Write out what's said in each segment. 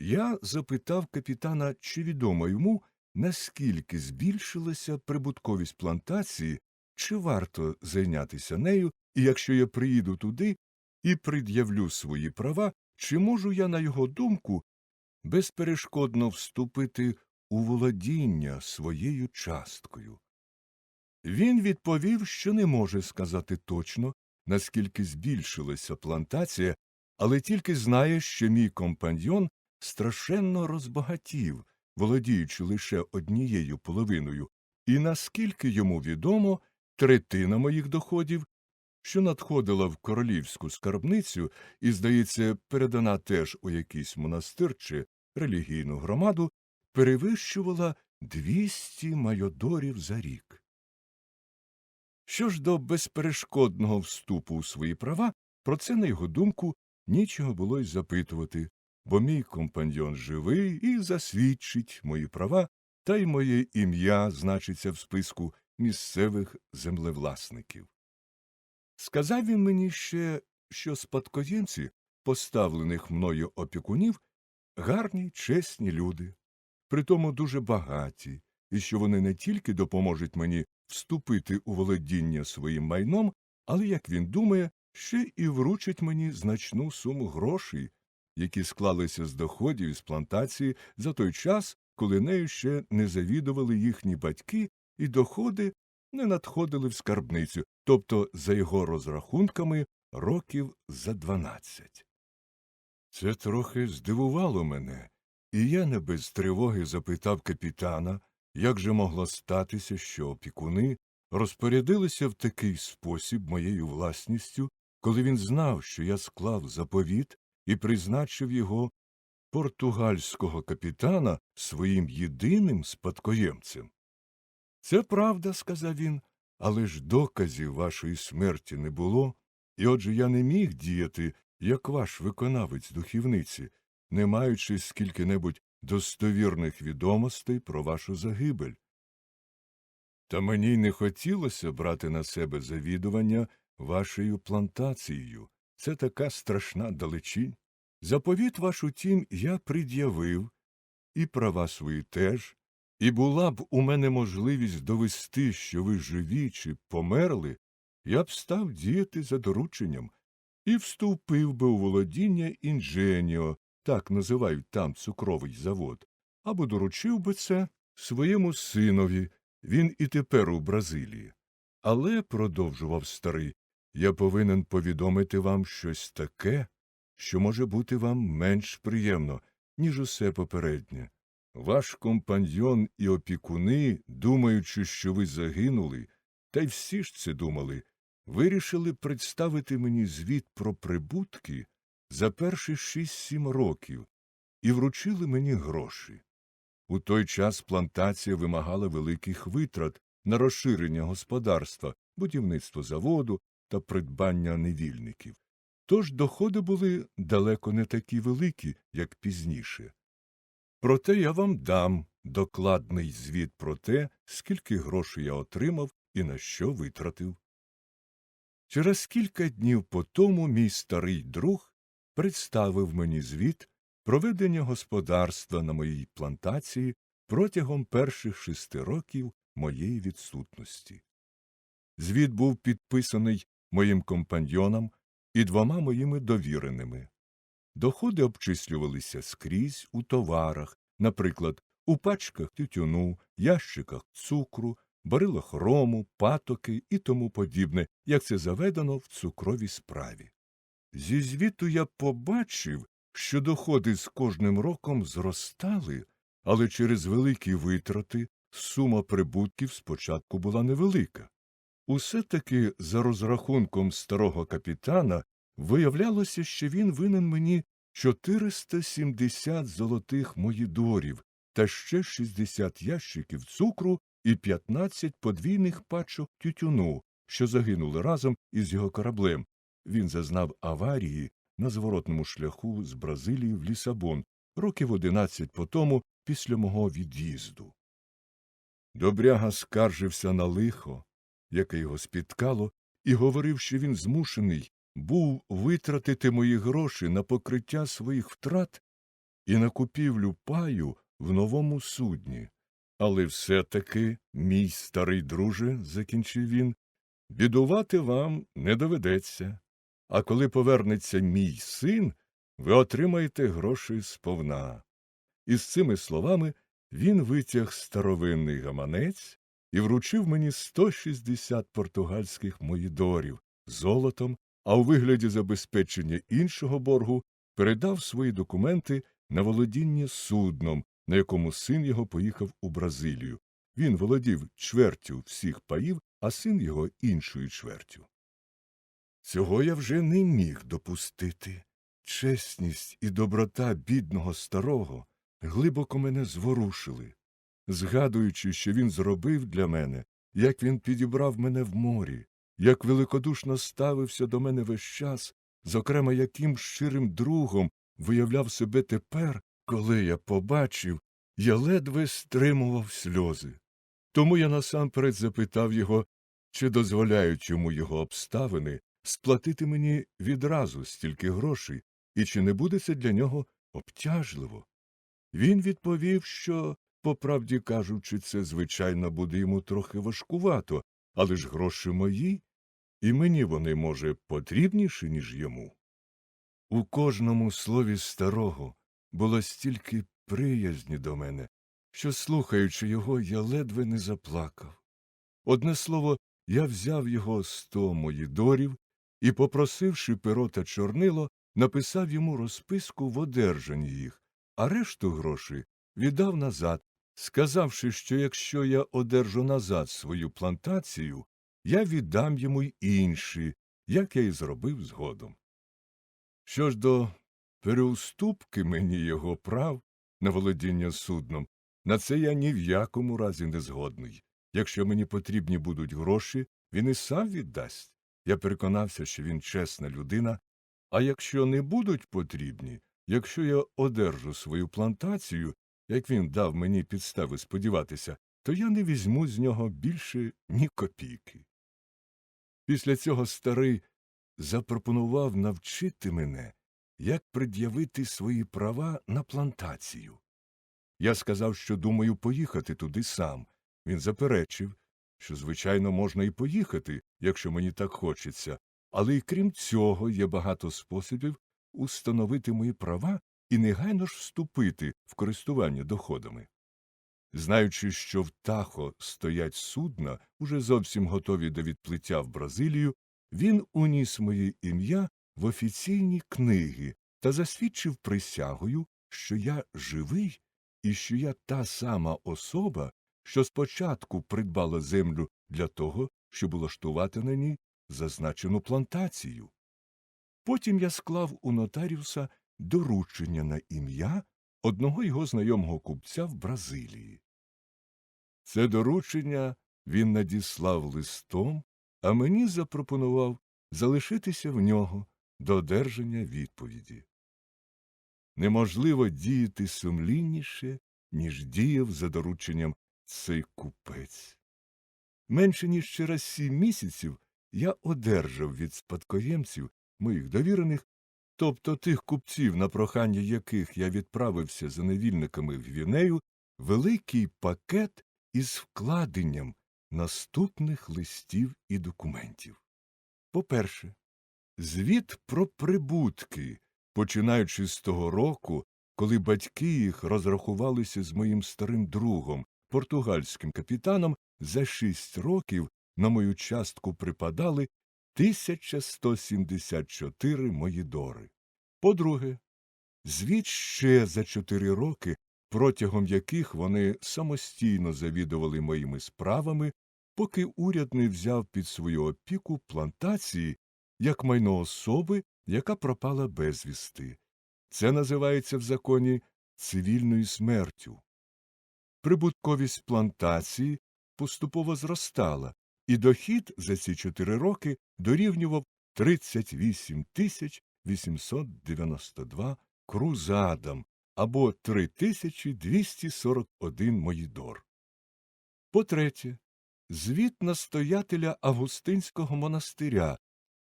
Я запитав капітана, чи відомо йому, наскільки збільшилася прибутковість плантації, чи варто зайнятися нею, і якщо я приїду туди і пред'явлю свої права, чи можу я, на його думку, безперешкодно вступити у володіння своєю часткою. Він відповів, що не може сказати точно, наскільки збільшилася плантація, але тільки знає, що мій компаньйон страшенно розбагатів, володіючи лише однією половиною, і наскільки йому відомо, третина моїх доходів, що надходила в королівську скарбницю і, здається, передана теж у якийсь монастир чи релігійну громаду, перевищувала 200 майодорів за рік. Що ж до безперешкодного вступу у свої права, про це, на його думку, нічого було й запитувати, бо мій компаньйон живий і засвідчить мої права, та й моє ім'я значиться в списку місцевих землевласників. Сказав він мені ще, що спадкоємці поставлених мною опікунів гарні, чесні люди, притому дуже багаті, і що вони не тільки допоможуть мені вступити у володіння своїм майном, але, як він думає, ще і вручить мені значну суму грошей, які склалися з доходів із плантації за той час, коли нею ще не завідували їхні батьки, і доходи не надходили в скарбницю, тобто, за його розрахунками, років за дванадцять. Це трохи здивувало мене, і я не без тривоги запитав капітана, як же могло статися, що опікуни розпорядилися в такий спосіб моєю власністю, коли він знав, що я склав заповіт і призначив його португальського капітана своїм єдиним спадкоємцем. Це правда, сказав він, але ж доказів вашої смерті не було, і отже я не міг діяти, як ваш виконавець духівниці, не маючи скільки небудь достовірних відомостей про вашу загибель. Та мені й не хотілося брати на себе завідування вашою плантацією. Це така страшна далечінь. Заповіт ваш, утім, я пред'явив, і права свої теж, і була б у мене можливість довести, що ви живі чи померли, я б став діяти за дорученням і вступив би у володіння інженіо, так називають там цукровий завод, або доручив би це своєму синові, він і тепер у Бразилії. Але, продовжував старий, я повинен повідомити вам щось таке, що може бути вам менш приємно, ніж усе попереднє. Ваш компаньйон і опікуни, думаючи, що ви загинули, та й всі ж це думали, вирішили представити мені звіт про прибутки за перші шість-сім років і вручили мені гроші. У той час плантація вимагала великих витрат на розширення господарства, будівництво заводу та придбання невільників. Тож доходи були далеко не такі великі, як пізніше. Проте я вам дам докладний звіт про те, скільки грошей я отримав і на що витратив. Через кілька днів по тому мій старий друг представив мені звіт про ведення господарства на моїй плантації протягом перших шести років моєї відсутності. Звіт був підписаний моїм компаньйоном і двома моїми довіреними. Доходи обчислювалися скрізь у товарах, наприклад, у пачках тютюну, ящиках цукру, барилах рому, патоки і тому подібне, як це заведено в цукровій справі. Зі звіту я побачив, що доходи з кожним роком зростали, але через великі витрати сума прибутків спочатку була невелика. Усе таки, за розрахунком старого капітана, виявлялося, що він винен мені 470 золотих моїдорів та ще 60 ящиків цукру і 15 подвійних пачок тютюну, що загинули разом із його кораблем. Він зазнав аварії на зворотному шляху з Бразилії в Лісабон років 11 по тому після мого від'їзду. Добряга скаржився на лихо, яке його спіткало, і говорив, що він змушений був витратити мої гроші на покриття своїх втрат і на купівлю паю в новому судні. Але все таки, мій старий друже, закінчив він, бідувати вам не доведеться. А коли повернеться мій син, ви отримаєте гроші сповна. І з цими словами він витяг старовинний гаманець і вручив мені 160 португальських моїдорів золотом, а у вигляді забезпечення іншого боргу передав свої документи на володіння судном, на якому син його поїхав у Бразилію. Він володів чвертю всіх паїв, а син його іншою чвертю. Цього я вже не міг допустити. Чесність і доброта бідного старого глибоко мене зворушили. Згадуючи, що він зробив для мене, як він підібрав мене в морі, як великодушно ставився до мене весь час, зокрема, яким щирим другом виявляв себе тепер, коли я побачив, я ледве стримував сльози. Тому я насамперед запитав його, чи дозволяють йому його обставини сплатити мені відразу стільки грошей, і чи не буде це для нього обтяжливо. Він відповів, що, по правді кажучи, це, звичайно, буде йому трохи важкувато, але ж гроші мої, і мені вони, може, потрібніші, ніж йому. У кожному слові старого було стільки приязні до мене, що, слухаючи його, я ледве не заплакав. Одне слово, я взяв його сто моїдорів і, попросивши перо та чорнило, написав йому розписку в одержанні їх, а решту грошей віддав назад, сказавши, що якщо я одержу назад свою плантацію, я віддам йому й інші, як я й зробив згодом. Що ж до переуступки мені його прав на володіння судном, на це я ні в якому разі не згодний. Якщо мені потрібні будуть гроші, він і сам віддасть. Я переконався, що він чесна людина, а якщо не будуть потрібні, якщо я одержу свою плантацію, як він дав мені підстави сподіватися, то я не візьму з нього більше ні копійки. Після цього старий запропонував навчити мене, як пред'явити свої права на плантацію. Я сказав, що думаю поїхати туди сам. Він заперечив, що, звичайно, можна і поїхати, якщо мені так хочеться, але й крім цього є багато способів установити мої права і негайно ж вступити в користування доходами. Знаючи, що в Тахо стоять судна, уже зовсім готові до відплиття в Бразилію, він уніс моє ім'я в офіційні книги та засвідчив присягою, що я живий і що я та сама особа, що спочатку придбала землю для того, щоб улаштувати на ній зазначену плантацію. Потім я склав у нотаріуса доручення на ім'я одного його знайомого купця в Бразилії. Це доручення він надіслав листом, а мені запропонував залишитися в нього до одержання відповіді. Неможливо діяти сумлінніше, ніж діяв за дорученням цей купець. Менше ніж через сім місяців я одержав від спадкоємців моїх довірених, тобто тих купців, на прохання яких я відправився за невільниками в Вінею, великий пакет із вкладенням наступних листів і документів. По-перше, звіт про прибутки, починаючи з того року, коли батьки їх розрахувалися з моїм старим другом, португальським капітаном, за шість років на мою частку припадали 1174 моїдори. По-друге, звіт ще за чотири роки, протягом яких вони самостійно завідували моїми справами, поки уряд не взяв під свою опіку плантації як майно особи, яка пропала безвісти. Це називається в законі цивільною смертю. Прибутковість плантації поступово зростала, і дохід за ці чотири роки дорівнював 38 тисяч 892 крузадам або 3241 моїдор. По-третє, звіт настоятеля Августинського монастиря,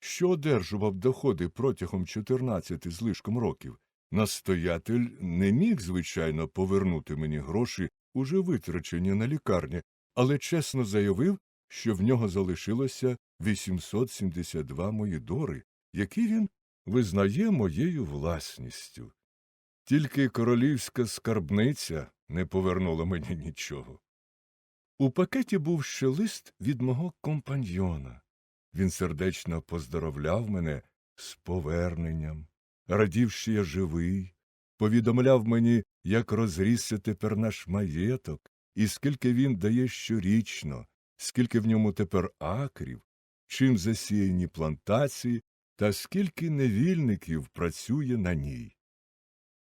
що одержував доходи протягом 14 злишком років, Настоятель не міг, звичайно, повернути мені гроші, уже витрачені на лікарні, але чесно заявив, що в нього залишилося 872 мої дори, які він визнає моєю власністю. Тільки королівська скарбниця не повернула мені нічого. У пакеті був ще лист від мого компаньйона. Він сердечно поздоровляв мене з поверненням, радів, що я живий, повідомляв мені, як розрісся тепер наш маєток, і скільки він дає щорічно, скільки в ньому тепер акрів, чим засіяні плантації та скільки невільників працює на ній.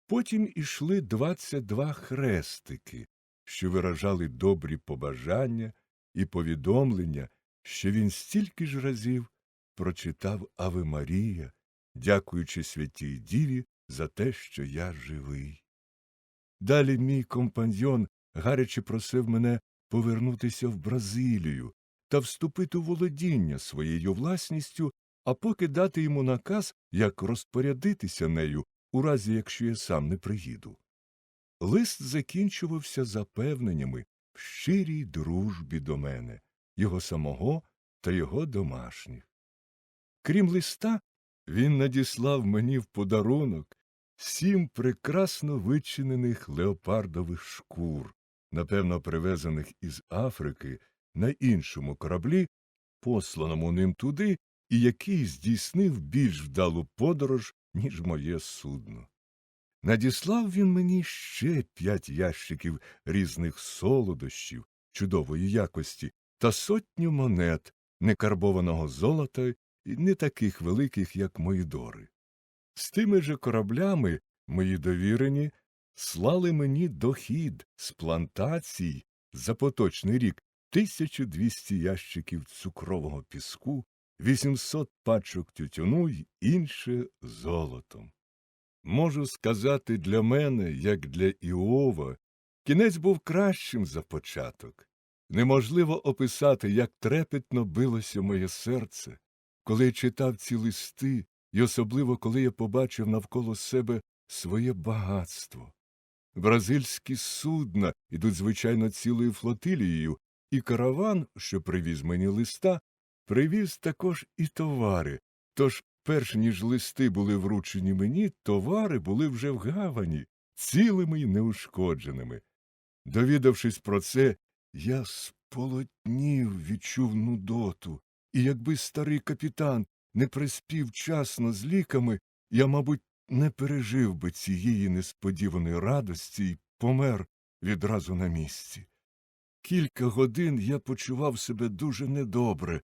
Потім ішли двадцять два хрестики, що виражали добрі побажання і повідомлення, що він стільки ж разів прочитав Аве Марія, дякуючи святій Діві за те, що я живий. Далі мій компаньйон гаряче просив мене повернутися в Бразилію та вступити у володіння своєю власністю, а поки дати йому наказ, як розпорядитися нею, у разі якщо я сам не приїду. Лист закінчувався запевненнями в щирій дружбі до мене, його самого та його домашніх. Крім листа, він надіслав мені в подарунок сім прекрасно вичинених леопардових шкур, напевно, привезених із Африки на іншому кораблі, посланому ним туди, і який здійснив більш вдалу подорож, ніж моє судно. Надіслав він мені ще п'ять ящиків різних солодощів чудової якості та сотню монет некарбованого золота і не таких великих, як мої дори. З тими же кораблями мої довірені слали мені дохід з плантацій за поточний рік 1200 ящиків цукрового піску, 800 пачок тютюну й інше золотом. Можу сказати, для мене, як для Іова, кінець був кращим за початок. Неможливо описати, як трепетно билося моє серце, коли я читав ці листи, і особливо коли я побачив навколо себе своє багатство. Бразильські судна ідуть, звичайно, цілою флотилією, і караван, що привіз мені листа, привіз також і товари, тож перш ніж листи були вручені мені, товари були вже в гавані, цілими й неушкодженими. Довідавшись про це, я сполотнів, відчув нудоту, і якби старий капітан не приспів вчасно з ліками, я, мабуть, не пережив би цієї несподіваної радості і помер відразу на місці. Кілька годин я почував себе дуже недобре,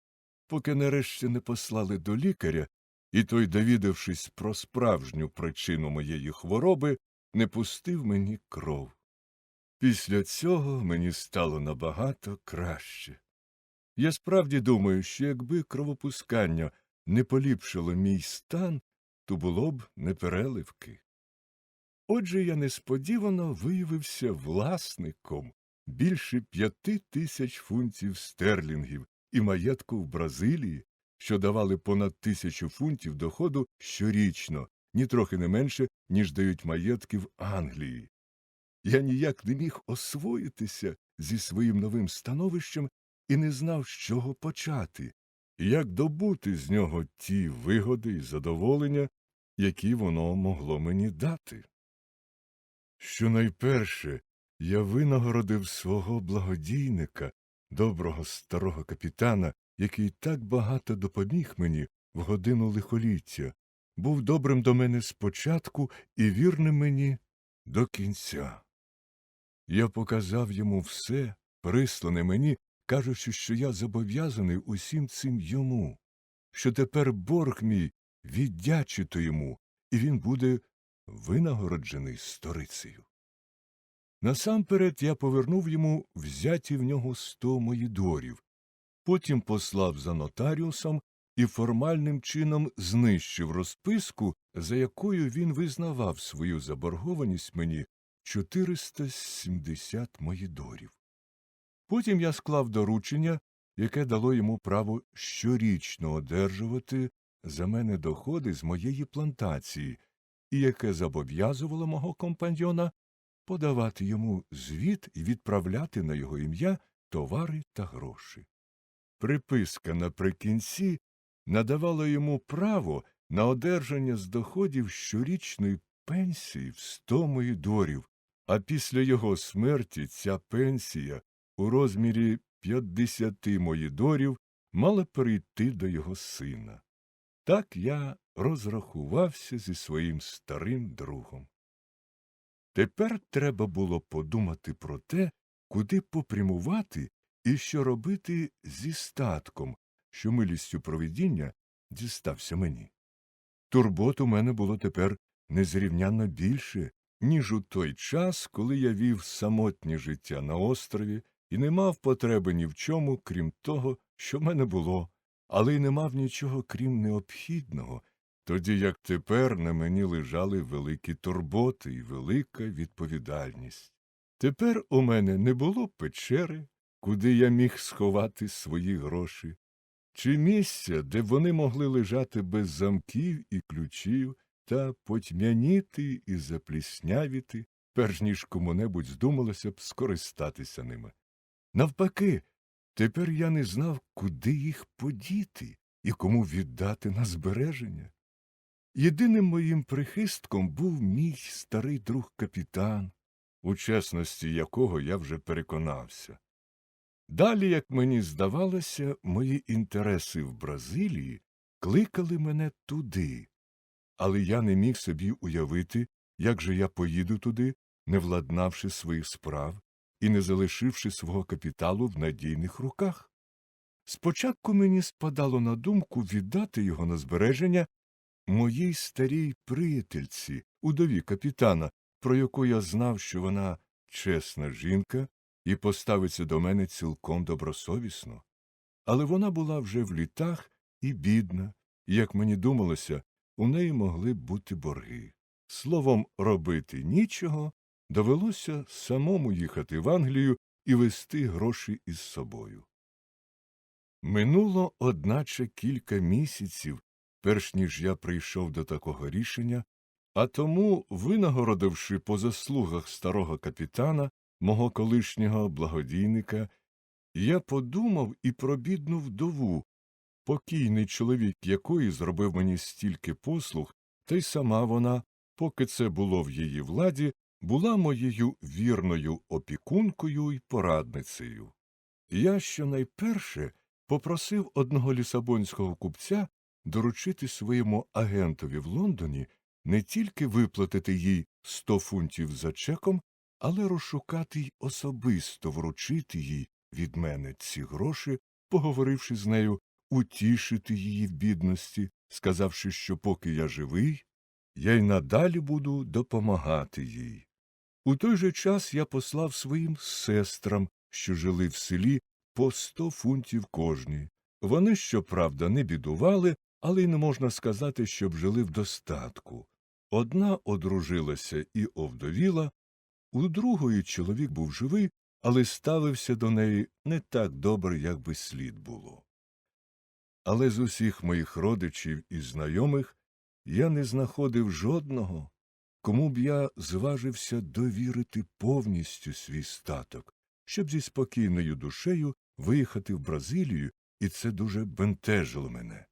поки нарешті не послали до лікаря, і той, довідавшись про справжню причину моєї хвороби, не пустив мені кров. Після цього мені стало набагато краще. Я справді думаю, що якби кровопускання не поліпшило мій стан, то було б непереливки. Отже, я несподівано виявився власником більше п'яти тисяч фунтів стерлінгів і маєтку в Бразилії, що давали понад тисячу фунтів доходу щорічно, нітрохи не менше, ніж дають маєтки в Англії. Я ніяк не міг освоїтися зі своїм новим становищем і не знав, з чого почати, і як добути з нього ті вигоди і задоволення, які воно могло мені дати. Щонайперше я винагородив свого благодійника, доброго старого капітана, який так багато допоміг мені в годину лихоліття, був добрим до мене спочатку і вірним мені до кінця. Я показав йому все, прислане мені, кажучи, що я зобов'язаний усім цим йому, що тепер борг мій віддячити йому, і він буде винагороджений сторицею. Насамперед я повернув йому взяті в нього сто моїдорів, потім послав за нотаріусом і формальним чином знищив розписку, за якою він визнавав свою заборгованість мені 470 моїдорів. Потім я склав доручення, яке дало йому право щорічно одержувати за мене доходи з моєї плантації, і яке зобов'язувало мого компаньйона подавати йому звіт і відправляти на його ім'я товари та гроші. Приписка наприкінці надавала йому право на одержання з доходів щорічної пенсії в 100 моїдорів, а після його смерті ця пенсія у розмірі 50 моїдорів мала перейти до його сина. Так я розрахувався зі своїм старим другом. Тепер треба було подумати про те, куди попрямувати і що робити зі статком, що милістю провидіння дістався мені. Турбот у мене було тепер незрівнянно більше, ніж у той час, коли я вів самотнє життя на острові не мав потреби ні в чому, крім того, що в мене було, але й не мав нічого крім необхідного, тоді як тепер на мені лежали великі турботи і велика відповідальність. Тепер у мене не було печери, куди я міг сховати свої гроші, чи місця, де вони могли лежати без замків і ключів та потьмяніти і запліснявіти, перш ніж кому-небудь здумалося б скористатися ними. Навпаки, тепер я не знав, куди їх подіти і кому віддати на збереження. Єдиним моїм прихистком був мій старий друг капітан, у чесності якого я вже переконався. Далі, як мені здавалося, мої інтереси в Бразилії кликали мене туди, але я не міг собі уявити, як же я поїду туди, не владнавши своїх справ і не залишивши свого капіталу в надійних руках. Спочатку мені спадало на думку віддати його на збереження моїй старій приятельці, удові капітана, про яку я знав, що вона чесна жінка і поставиться до мене цілком добросовісно. Але вона була вже в літах і бідна, і, як мені думалося, у неї могли бути борги. Словом, робити нічого, довелося самому їхати в Англію і вести гроші із собою. Минуло, одначе, кілька місяців, перш ніж я прийшов до такого рішення, а тому, винагородивши по заслугах старого капітана, мого колишнього благодійника, я подумав і про бідну вдову, покійний чоловік якої зробив мені стільки послуг, та й сама вона, поки це було в її владі, була моєю вірною опікункою й порадницею. Я щонайперше попросив одного лісабонського купця доручити своєму агентові в Лондоні не тільки виплатити їй сто фунтів за чеком, але розшукати й особисто вручити їй від мене ці гроші, поговоривши з нею, утішити її в бідності, сказавши, що поки я живий, я й надалі буду допомагати їй. У той же час я послав своїм сестрам, що жили в селі, по сто фунтів кожній. Вони, щоправда, не бідували, але й не можна сказати, щоб жили в достатку. Одна одружилася і овдовіла, у другої чоловік був живий, але ставився до неї не так добре, як би слід було. Але з усіх моїх родичів і знайомих я не знаходив жодного, кому б я зважився довірити повністю свій статок, щоб зі спокійною душею виїхати в Бразилію, і це дуже бентежило мене.